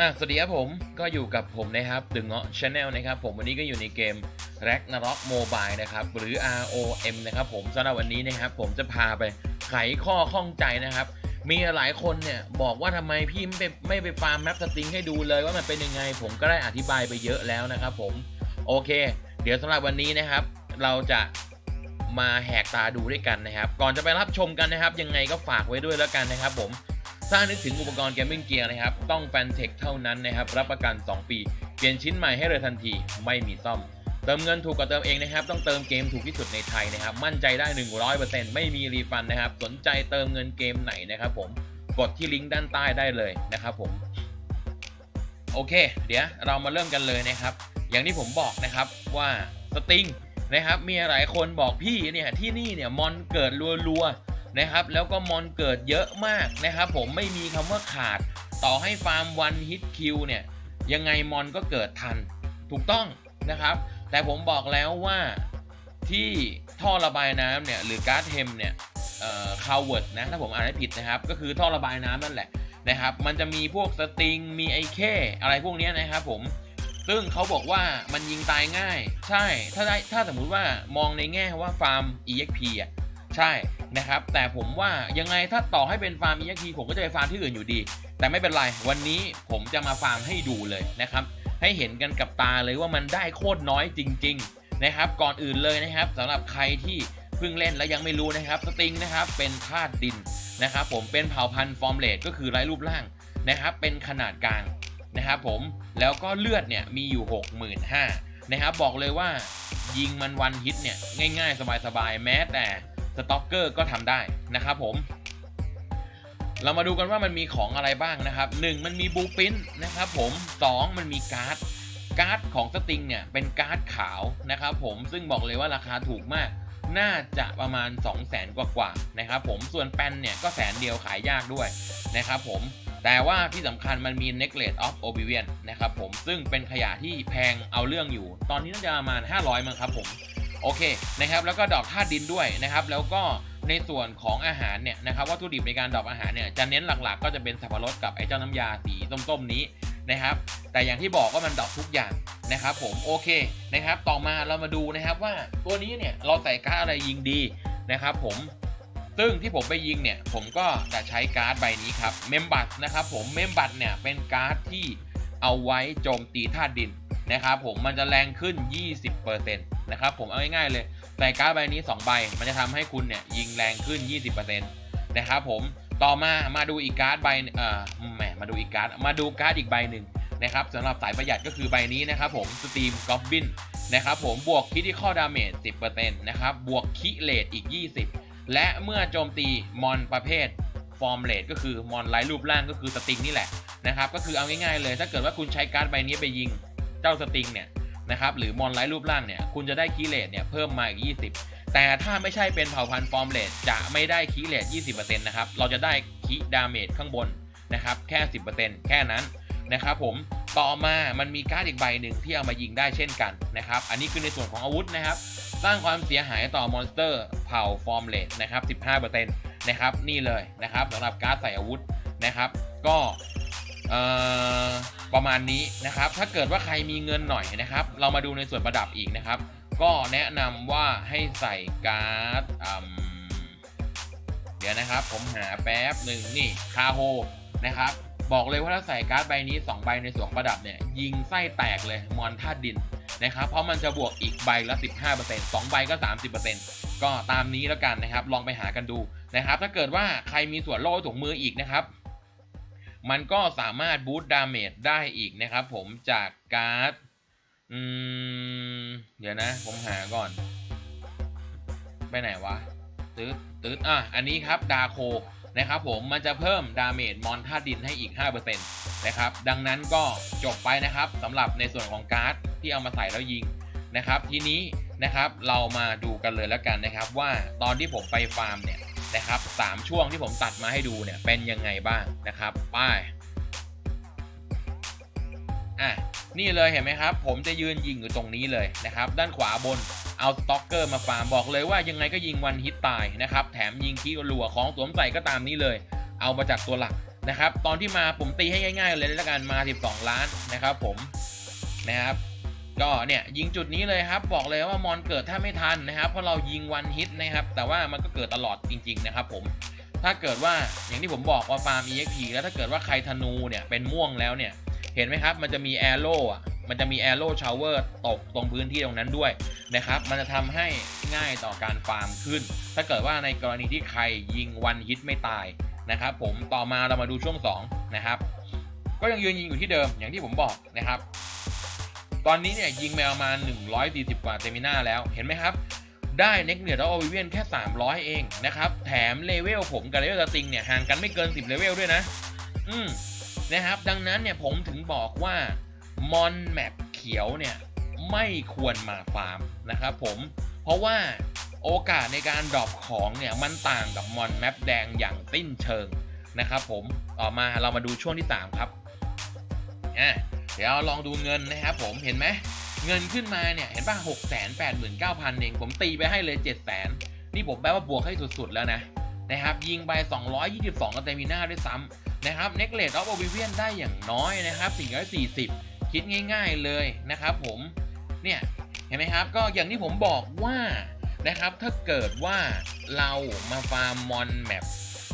อะสวัสดีครับผมก็อยู่กับผมนะครับดึงเงาะชาแนลนะครับผมวันนี้ก็อยู่ในเกม r a g n a r o k Mobile นะครับหรือ ROM นะครับผมสำหรับวันนี้นะครับผมจะพาไปไขข้อข้องใจนะครับ มีหลายคนเนี่ยบอกว่าทำไมพี่ไม่ไปไม่ไปฟาร์มแมปสติงให้ดูเลยว่ามันเป็นยังไง ผมก็ได้อธิบายไปเยอะแล้วนะครับผมโอเค เดี๋ยวสำหรับวันนี้นะครับ เราจะมาแหกตาดูด้วยกันนะครับ ก่อนจะไปรับชมกันนะครับ ยังไงก็ฝากไว้ด้วยแล้วกันนะครับผม ถ้านึกถึงอุปกรณ์เกมมิ่งเกียร์นะครับ ต้องแฟนเทคเท่านั้นนะครับ รับประกัน 2 ปี เปลี่ยนชิ้นใหม่ให้เลยทันทีไม่มีซ่อม เติมเงินถูกกว่าเติมเองนะครับ ต้องเติมเกมถูกที่สุดในไทยนะครับ มั่นใจได้ 100%ไม่มีรีฟันนะครับ สนใจเติมเงินเกมไหนนะครับผม กดที่ลิงก์ด้านใต้ได้เลยนะครับผม โอเค เดี๋ยวเรามาเริ่มกันเลยนะครับ อย่างที่ผมบอกนะครับว่าสติงนะครับ มีหลายคนบอกพี่เนี่ยที่นี่เนี่ยมอนเกิดรัวๆ นะครับ แล้วก็มอนเกิดเยอะมากนะครับ ผมไม่มีคำว่าขาด ต่อให้ฟาร์มวันฮิตคิวเนี่ย ยังไงมอนก็เกิดทัน ถูกต้องนะครับ แต่ผมบอกแล้วว่าที่ท่อระบายน้ำเนี่ย หรือการ์ดเทมเนี่ยคาวเวิร์ดนะ ถ้าผมอ่านไม่ผิดนะครับ ก็คือท่อระบายน้ำนั่นแหละนะครับ มันจะมีพวกสติง มีไอเคอะไรพวกนี้นะครับผม ซึ่งเขาบอกว่ามันยิงตายง่าย ใช่ ถ้าได้ ถ้าสมมุติว่ามองในแง่ว่าฟาร์ม EXP อะ ใช่ นะครับแต่ผมว่ายังไงถ้าต่อให้เป็นฟาร์ม EXP ผมก็จะไปฟาร์มที่อื่นอยู่ดี แต่ไม่เป็นไรวันนี้ผมจะมาฟาร์มให้ดูเลยนะครับให้เห็นกันกับตาเลยว่ามันได้โคตรน้อยจริง ๆนะครับ ก่อนอื่นเลยนะครับสำหรับใครที่เพิ่งเล่นและยังไม่รู้นะครับสติงนะครับเป็นธาตุดินนะครับ ผมเป็นเผ่าพันธุ์ฟอร์มเลดก็คือไร้รูปร่างนะครับ เป็นขนาดกลางนะครับผมแล้วก็เลือดเนี่ยมีอยู่ 65,000นะครับบอกเลยว่ายิงมันวันฮิตเนี่ยง่าย ๆ สบายๆแม้แต่ สต็อกเกอร์ก็ทำได้นะครับผม เรามาดูกันว่ามันมีของอะไรบ้างนะครับ 1 มันมีบูปินนะครับผม 2 มันมีการ์ด การ์ดของสติงเนี่ยเป็นการ์ดขาวนะครับผม ซึ่งบอกเลยว่าราคาถูกมาก น่าจะประมาณ 2 0 0 0 0 0กว่าๆนะครับผม ส่วนแปนเนี่ยก็แสนเดียวขายยากด้วยนะครับผมแต่ว่าที่สำคัญมันมี Necklace of Oblivion นะครับผม ซึ่งเป็นขยะที่แพงเอาเรื่องอยู่ ตอนนี้น่าจะประมาณ 500 มั้งครับผม โอเคนะครับแล้วก็ดอกธาตุดินด้วยนะครับ แล้วก็ในส่วนของอาหารเนี่ยนะครับวัตถุดิบในการดอกอาหารเนี่ยจะเน้นหลักๆ ก็จะเป็นสับปะรดกับไอ้เจ้าน้ำยาสีส้มๆนี้นะครับ แต่อย่างที่บอกว่ามันดอกทุกอย่างนะครับ ผมโอเคนะครับ ต่อมาเรามาดูนะครับว่าตัวนี้เนี่ยเราใส่การ์ดอะไรยิงดีนะครับ ผมซึ่งที่ผมไปยิงเนี่ยผมก็จะใช้การ์ดใบนี้ครับเมมบัตนะครับผมเมมบัตเนี่ยเป็นการ์ดที่เอาไว้โจมตีธาตุดินนะครับผมมันจะแรงขึ้น 20%น นะครับผมเอาง่ายๆเลยใส่การ์ดใบนี้ 2 ใบ มันจะทำให้คุณเนี่ยยิงแรงขึ้น 20%นะครับผมต่อมามาดูอีกการ์ดใบเอ่อแหมมาดูอีกการ์ดมาดูการ์ดอีกใบหนึ่งนะครับสำหรับสายประหยัดก็คือใบนี้นะครับผมสตรีมกอฟบินนะครับผมบวกคิดที่ข้อดาเมจ10%นะครับบวกคิเลตอีก 20 และเมื่อโจมตีมอนประเภทฟอร์มเลดก็คือมอนไร้รูปร่างก็คือสติงนี่แหละนะครับก็คือเอาง่ายๆเลย ถ้าเกิดว่าคุณใช้การ์ดใบนี้ไปยิงเจ้าสติงเนี่ย นะครับหรือมอนไร้รูปร่างเนี่ยคุณจะได้คีเลตเนี่ยเพิ่มมาอีก 20 แต่ถ้าไม่ใช่เป็นเผ่าพันธุ์ฟอร์มเลดจะไม่ได้คีเลต20%นะครับเราจะได้คีดาเมจข้างบนนะครับแค่ 10%แค่นั้นนะครับผมต่อมามันมีการ์ดอีกใบหนึ่งที่เอามายิงได้เช่นกันนะครับอันนี้คือในส่วนของอาวุธนะครับสร้างความเสียหายต่อมอนสเตอร์เผ่าฟอร์มเลดนะครับ 15%นะครับนี่เลยนะครับสำหรับการ์ดใส่อาวุธนะครับ ก็ ประมาณนี้นะครับ ถ้าเกิดว่าใครมีเงินหน่อยนะครับ เรามาดูในส่วนประดับอีกนะครับ ก็แนะนำว่าให้ใส่การ์ดเดี๋ยวนะครับ ผมหาแป๊บหนึ่งนี่คาโฮนะครับ บอกเลยว่าถ้าใส่การ์ดใบนี้ 2 ใบในส่วนประดับเนี่ยยิงไส้แตกเลยมอนธาตุดินนะครับ เพราะมันจะบวกอีกใบละ 15% 2 ใบก็ 30%ก็ตามนี้แล้วกันนะครับ ลองไปหากันดูนะครับ ถ้าเกิดว่าใครมีส่วนโล่ถุงมืออีกนะครับ มันก็สามารถบูตดาเมจได้อีกนะครับผมจากการ์ดอืมเดี๋ยวนะ ผมหาก่อน ไปไหนวะตืดตืดอะ อันนี้ครับดาโคนะครับผมมันจะเพิ่มดาเมจมอนธาตุดินให้อีก 5%นะครับ ดังนั้นก็จบไปนะครับสำหรับในส่วนของการ์ดที่เอามาใส่แล้วยิงนะครับ ทีนี้นะครับเรามาดูกันเลยแล้วกันนะครับ ว่าตอนที่ผมไปฟาร์มเนี่ย นะครับสามช่วงที่ผมตัดมาให้ดูเนี่ยเป็นยังไงบ้างนะครับป้ายอะนี่เลยเห็นไหมครับ ผมจะยืนยิงอยู่ตรงนี้เลยนะครับ ด้านขวาบนเอาสต็อกเกอร์มาฟาร์มบอกเลยว่ายังไงก็ยิงวันฮิตตายนะครับ แถมยิงคีรัวของสวมใส่ก็ตามนี้เลย เอามาจากตัวหลักนะครับ ตอนที่มาผมตีให้ง่าย ๆ เลยแล้วกันมา 12 ล้านนะครับ ผมนะครับ ก็เนี่ยยิงจุดนี้เลยครับบอกเลยว่ามอนเกิดถ้าไม่ทันนะครับเพราะเรายิงวันฮิตนะครับ แต่ว่ามันก็เกิดตลอดจริง ๆ นะครับ ผมถ้าเกิดว่าอย่างที่ผมบอกว่าฟาร์ม EXP แล้วถ้าเกิดว่าใครธนูเนี่ยเป็นม่วงแล้วเนี่ยเห็นไหมครับ มันจะมีแอโร่อะมันจะมีแอโร่ชาวเวอร์ตกตรงพื้นที่ตรงนั้นด้วยนะครับ มันจะทำให้ง่ายต่อการฟาร์มขึ้น ถ้าเกิดว่าในกรณีที่ใครยิงวันฮิตไม่ตายนะครับ ผมต่อมาเรามาดูช่วง2นะครับก็ยังยืนยิงอยู่ที่เดิมอย่างที่ผมบอกนะครับ ตอนนี้เนี่ยยิงไปประมาณ140 กว่าเตมิน่าแล้ว เห็นไหมครับ ได้เน็กเนียร์แล้วโอวิเวียนแค่ 300 เองนะครับ แถมเลเวลผมกับเลเวลสติงเนี่ยห่างกันไม่เกิน 10 เลเวลด้วยนะ อืมนะครับ ดังนั้นเนี่ยผมถึงบอกว่ามอนแมปเขียวเนี่ยไม่ควรมาฟาร์มนะครับผม เพราะว่าโอกาสในการดรอปของเนี่ยมันต่างกับมอนแมปแดงอย่างสิ้นเชิงนะครับผม ต่อมาเรามาดูช่วงที่ 3 ครับอะ เดี๋ยวลองดูเงินนะครับผมเห็นไหมเงินขึ้นมาเนี่ยเห็นป่ะหกแสนแปดหมื่นเก้าพันเองผมตีไปให้เลยเจ็ดแสนนี่ผมแปลว่าบวกให้สุดๆแล้วนะนะครับยิงไป 222กับเตมิน่าด้วยซ้ำนะครับเน็กเลดออฟโอวิเวียนได้อย่างน้อยนะครับ440 คิดง่ายๆเลยนะครับผมเนี่ยเห็นไหมครับก็อย่างที่ผมบอกว่านะครับถ้าเกิดว่าเรามาฟาร์มมอนแมป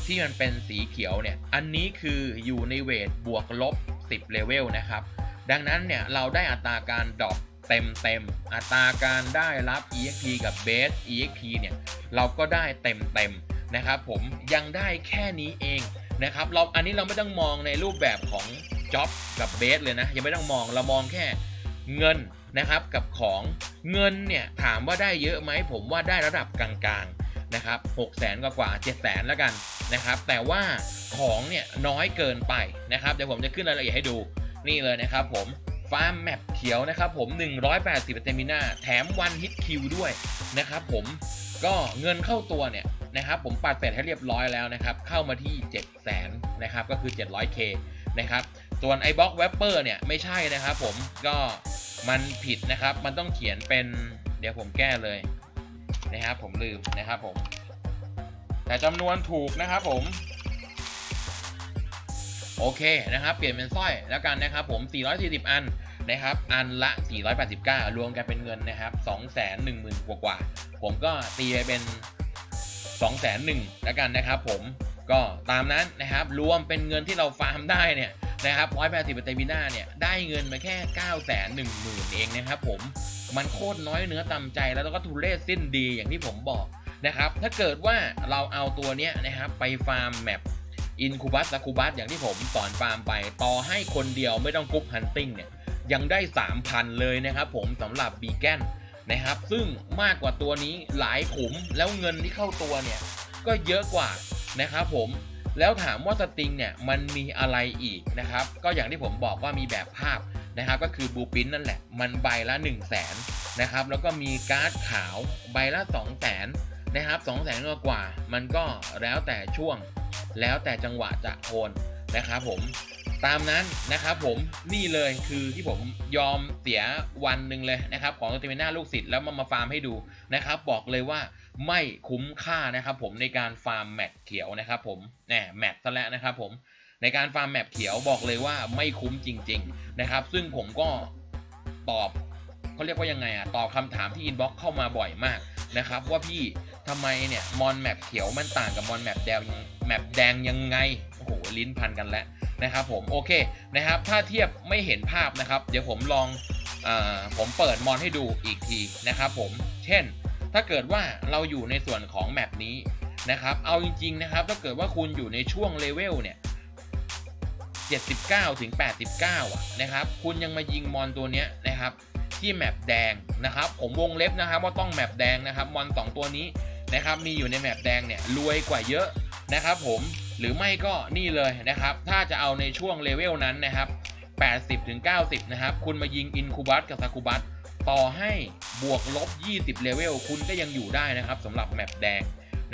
ที่มันเป็นสีเขียวเนี่ย อันนี้คืออยู่ในเวทบวกลบ 10 เลเวลนะครับ ดังนั้นเนี่ยเราได้อัตราการดรอปเต็มเต็มอัตราการได้รับ EXP กับ Base EXP เนี่ยเราก็ได้เต็มเต็มนะครับผมยังได้แค่นี้เองนะครับเราอันนี้เราไม่ต้องมองในรูปแบบของ Job กับ Base เลยนะยังไม่ต้องมองเรามองแค่เงินนะครับกับของเงินเนี่ยถามว่าได้เยอะไหมผมว่าได้ระดับกลางๆนะครับ6 0แสนกว่าๆ7แสนแล้วกันนะครับแต่ว่าของเนี่ยน้อยเกินไปนะครับเดี๋ยวผมจะขึ้นรายละเอียดให้ดู นี่เลยนะครับผมฟาร์มแมปเขียวนะครับผม 180เตมินาแถมวันฮิตคิวด้วยนะครับผมก็เงินเข้าตัวเนี่ยนะครับผมปัดเสร็จให้เรียบร้อยแล้วนะครับ เข้ามาที่ 7 0 0 0 0 0นะครับก็คือ 700k นะครับส่วนไอบล็อกเวเปอร์เนี่ยไม่ใช่นะครับผมก็มันผิดนะครับมันต้องเขียนเป็นเดี๋ยวผมแก้เลยนะครับผมลืมนะครับผมแต่จำนวนถูกนะครับผม โอเคนะครับเปลี่ยนเป็นสร้อยแล้วกันนะครับผม 440 อันนะครับอันละ 489 รวมกันเป็นเงินนะครับ 210,000 กว่ากว่า ผมก็ตีไปเป็น 201,000แล้วกันนะครับผมก็ตามนั้นนะครับรวมเป็นเงินที่เราฟาร์มได้เนี่ยนะครับ180เตมิน่าเนี่ยได้เงินมาแค่ 910,000 เองนะครับผมมันโคตรน้อยเนื้อต่ำใจแล้วก็ทุเรศสิ้นดีอย่างที่ผมบอกนะครับถ้าเกิดว่าเราเอาตัวเนี้ยนะครับไปฟาร์มแมป อินคูบัสซาคูบัสอย่างที่ผมสอนฟาร์มไป ต่อให้คนเดียวไม่ต้องกรุ๊ปฮันติ n งเนี่ยยังได้ 3,000 เลยนะครับผมสำหรับบีแกนนะครับ ซึ่งมากกว่าตัวนี้หลายขุมแล้วเงินที่เข้าตัวเนี่ย ก็เยอะกว่านะครับผมแล้วถามว่าสติงเนี่ยมันมีอะไรอีกนะครับ ก็อย่างที่ผมบอกว่ามีแบบภาพนะครับ ก็คือบูปินนั่นแหละ มันใบละ 1 0 0 0 0แสนนะครับ แล้วก็มีการ์ดขาวใบละ 2 0 0แส นะครับ2 0 0แสนกว่า มันก็แล้วแต่ช่วง แล้วแต่จังหวะจะโอนนะครับผมตามนั้นนะครับผมนี่เลยคือที่ผมยอมเสียวันหนึ่งเลยนะครับ ของตัวเมน่าลูกศิษย์แล้วมามาฟาร์มให้ดูนะครับ บอกเลยว่าไม่คุ้มค่านะครับผมในการฟาร์มแมปเขียวนะครับผมแหมแมปซะแล้วนะครับผมในการฟาร์มแมปเขียวบอกเลยว่าไม่คุ้มจริง ๆนะครับ ซึ่งผมก็ตอบเขาเรียกว่ายังไงอะตอบคำถามที่อินบ็อกเข้ามาบ่อยมากนะครับ ว่าพี่ ทำไมเนี่ยมอนแมปเขียวมันต่างกับมอนแมปแดงแมปแดงยังไง โอ้โห ลิ้นพันกันแล้วนะครับผมโอเคนะครับ ถ้าเทียบไม่เห็นภาพนะครับ เดี๋ยวผมลองอผมเปิดมอนให้ดูอีกทีนะครับผมเช่น ถ้าเกิดว่าเราอยู่ในส่วนของแมปนี้นะครับเอาจริงๆนะครับถ้าเกิดว่าคุณอยู่ในช่วงเลเวลเนี่ย79ถึง89อะนะครับคุณยังมายิงมอนตัวเนี้ยนะครับที่แมปแดงนะครับผมวงเล็บนะครับว่าต้องแมปแดงนะครับมอน 2 ตัวนี้ นะครับมีอยู่ในแมปแดงเนี่ยรวยกว่าเยอะนะครับผมหรือไม่ก็นี่เลยนะครับ ถ้าจะเอาในช่วงเลเวลนั้นนะครับ 80-90 นะครับ คุณมายิงอินคูบัสกับซาคูบัสต่อให้บวกลบ 20 เลเวล คุณก็ยังอยู่ได้นะครับสำหรับแมปแดง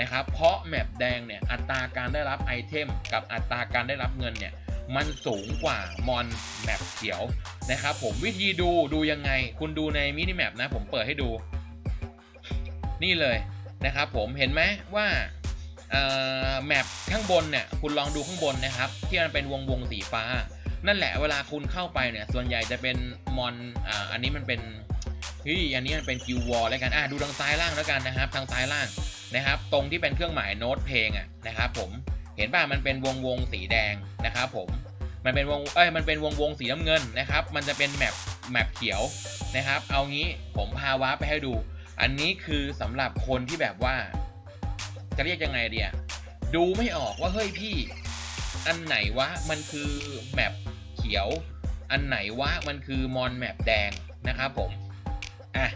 นะครับ เพราะแมปแดงเนี่ยอัตราการได้รับไอเทม กับอัตราการได้รับเงินเนี่ยมันสูงกว่ามอนแมปเขียวนะครับผมวิธีดูดูยังไง คุณดูในมินิแมปนะ ผมเปิดให้ดู นี่เลย นะครับผมเห็นไหมว่าแมปข้างบนเนี่ยคุณลองดูข้างบนนะครับ ที่มันเป็นวงวงสีฟ้า นั่นแหละเวลาคุณเข้าไปเนี่ยส่วนใหญ่จะเป็นมอนอ่าอันนี้มันเป็นเฮ้ยอันนี้มันเป็นคิววอลแล้วกันอะดูทางซ้ายล่างแล้วกันนะครับ ทางซ้ายล่างนะครับ ตรงที่เป็นเครื่องหมายโน้ตเพลงอะนะครับ ผมเห็นป่ะมันเป็นวงวงสีแดงนะครับผมมันเป็นวงเอ้ยมันเป็นวงวงสีน้ำเงินนะครับ มันจะเป็นแมปแมปเขียวนะครับ เอางี้ผมพาวาร์ปไปให้ดู อันนี้คือสำหรับคนที่แบบว่า จะเรียกยังไงเดียดูไม่ออกว่าเฮ้ยพี่ อันไหนวะมันคือแมปเขียว อันไหนวะมันคือมอนแมปแดงนะครับผมอะ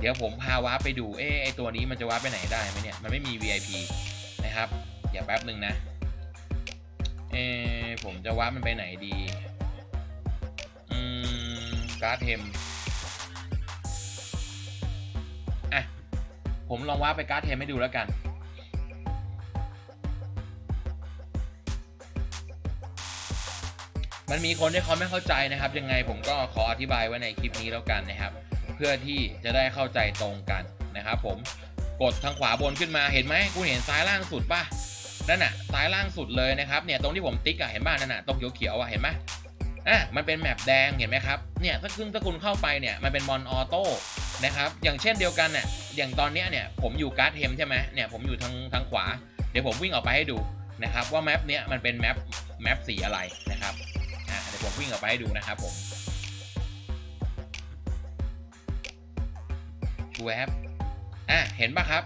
เดี๋ยวผมพาวาร์ปไปดูเอ๊ไอตัวนี้มันจะวาร์ปไปไหนได้ไหมเนี่ยมันไม่มี VIP นะครับเดี๋ยวแป๊บหนึ่งนะเอผมจะวาร์ปมันไปไหนดี อืมการ์ดเทม ผมลองวาร์ปไปการ์ดเทมให้ดูแล้วกัน มันมีคนที่เขาไม่เข้าใจนะครับ ยังไงผมก็ขออธิบายไว้ในคลิปนี้แล้วกันนะครับ เพื่อที่จะได้เข้าใจตรงกันนะครับ ผมกดทางขวาบนขึ้นมาเห็นไหมคุณเห็นซ้ายล่างสุดป่ะนั่นน่ะซ้ายล่างสุดเลยนะครับเนี่ยตรงที่ผมติ๊กอะเห็นป่ะนั่นน่ะตรงเขียวๆอะเห็นไหมอะมันเป็นแมปแดงเห็นไหมครับเนี่ยถ้าซึ่งถ้าคุณเข้าไปเนี่ยมันเป็นมอนออโต้นะครับอย่างเช่นเดียวกันเนี่ย อย่างตอนเนี้ยเนี่ยผมอยู่การ์ดเทมใช่ไหมเนี่ยผมอยู่ทางทางขวา เดี๋ยวผมวิ่งออกไปให้ดูนะครับว่าแมปเนี้ยมันเป็นแมปแมปสีอะไรนะครับอะเดี๋ยวผมวิ่งออกไปให้ดูนะครับผมชูแอปอะเห็นปะครับ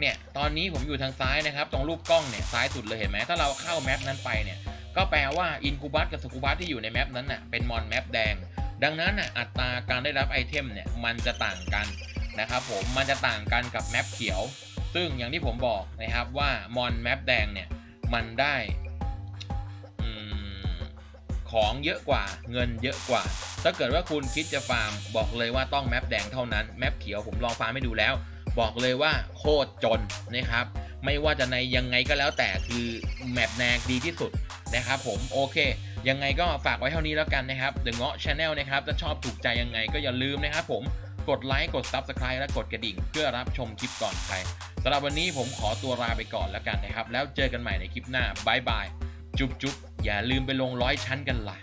เนี่ยตอนนี้ผมอยู่ทางซ้ายนะครับตรงรูปกล้องเนี่ยซ้ายสุดเลยเห็นไหมถ้าเราเข้าแมปนั้นไปเนี่ยก็แปลว่าอินคูบัสกับสกูบัสที่อยู่ในแมปนั้นน่ะเป็นมอนแมปแดง ดังนั้นน่ะอัตราการได้รับไอเทมเนี่ยมันจะต่างกัน นะครับผมมันจะต่างกันกับแมปเขียว ซึ่งอย่างที่ผมบอกนะครับว่ามอนแมปแดงเนี่ยมันได้ของเยอะกว่าเงินเยอะกว่า ถ้าเกิดว่าคุณคิดจะฟาร์ม บอกเลยว่าต้องแมปแดงเท่านั้นแมปเขียวผมลองฟาร์มให้ดูแล้ว บอกเลยว่าโคตรจนนะครับ ไม่ว่าจะในยังไงก็แล้วแต่คือแมปแดงดีที่สุดนะครับผมโอเค ยังไงก็ฝากไว้เท่านี้แล้วกันนะครับ The Ŋa ะ Channel นะครับถ้าชอบถูกใจยังไงก็อย่าลืมนะครับผม กดไลค์กด Subscribe และกดกระดิ่ง เพื่อรับชมคลิปก่อนใครสำหรับวันนี้ผมขอตัวลาไปก่อนแล้วกันนะครับ แล้วเจอกันใหม่ในคลิปหน้าบายบายจุ๊บจุ๊บอย่าลืมไปลงร้อยชั้นกันล่ะ